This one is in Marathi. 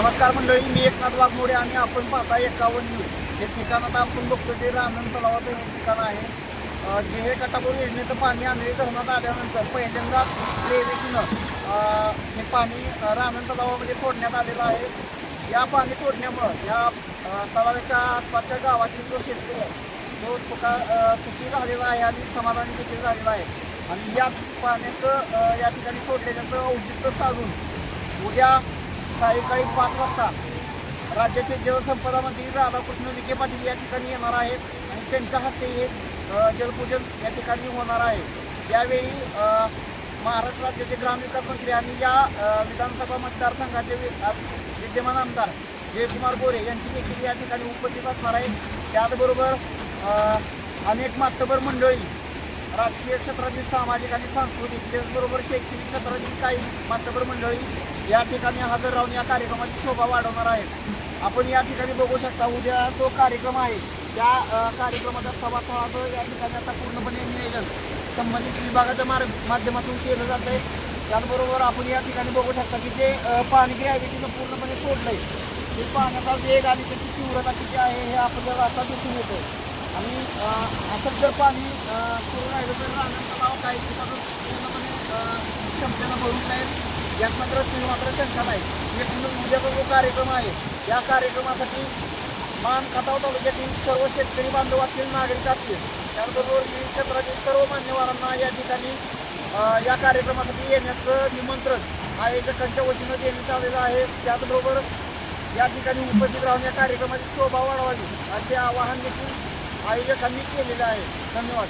नमस्कार मंडळी मी एकनाथ वाघमोडे आणि आपण पाहता एकावन्न न्यूज. हे ठिकाण आता आपण बघतो ते रामन तलावाचं हे ठिकाण आहे. जे हे कटापूर योजनेचं पाणी आंधळी धरणात आल्यानंतर पहिल्यांदा ग्रेव्हिटीनं हे पाणी रानंद रामन तलावामध्ये सोडण्यात आलेलं आहे. या पाणी सोडण्यामुळं या तलावाच्या आसपासच्या गावातील जो शेतकरी आहे तो सुखा सुखी झालेला आहे आणि समाधानी देखील झालेला आहे. आणि या पाण्याचं या ठिकाणी सोडलेल्याचं औचित्य साधून उद्या सायंकाळी पाच वाजता राज्याचे जलसंपदा मंत्री राधाकृष्ण विखे पाटील या ठिकाणी येणार आहेत आणि त्यांच्या हस्ते हे जलपूजन या ठिकाणी होणार आहे. यावेळी महाराष्ट्र राज्याचे ग्रामविकास मंत्री आणि या विधानसभा मतदारसंघाचे वि- विद्यमान आमदार जयकुमार गोरे यांची देखील या ठिकाणी उपस्थित असणार आहे त्याचबरोबर अनेक मातबर मंडळी राजकीय क्षेत्रातील सामाजिक आणि सांस्कृतिक त्याचबरोबर शैक्षणिक क्षेत्रातील काही मान्यवर मंडळी या ठिकाणी हजर राहून या कार्यक्रमाची शोभा वाढवणार आहेत. आपण या ठिकाणी बघू शकता उद्या जो कार्यक्रम आहे त्या कार्यक्रमाचा कार्यक्रमाच्या सभास्थळाचं या ठिकाणी आता पूर्णपणे नियोजन संबंधित विभागाच्या मार माध्यमातून केलं जात आहे. त्याचबरोबर आपण या ठिकाणी बघू शकता की जे पाणी ग्रॅव्हिटीनं पूर्णपणे सोडलंय. ते पाण्याचा वेग आणि त्याची तीव्रता किती आहे हे आपल्याला आता दिसून येतं आणि असं जर पाणी अ, सुरू राहिलं तर राहणार काही दिवसातच पूर्णपणे क्षमतेनं भरून जाईल. यात मात्र तुम्ही मात्र शंका नाही एकूणच उद्याचा जो कार्यक्रम आहे या कार्यक्रमासाठी मान खटाव तालुक्यातील सर्व शेतकरी बांधव असतील नागरिक असतील त्याचबरोबर विविध क्षेत्रातील सर्व मान्यवरांना या ठिकाणी या कार्यक्रमासाठी येण्याचं निमंत्रण आयोजकांच्या वतीनं देण्यात आलेलं आहे. त्याचबरोबर या ठिकाणी उपस्थित राहून या कार्यक्रमाची शोभा वाढवावी असे आवाहन देखील आयोजकांनी केलेलं आहे. धन्यवाद.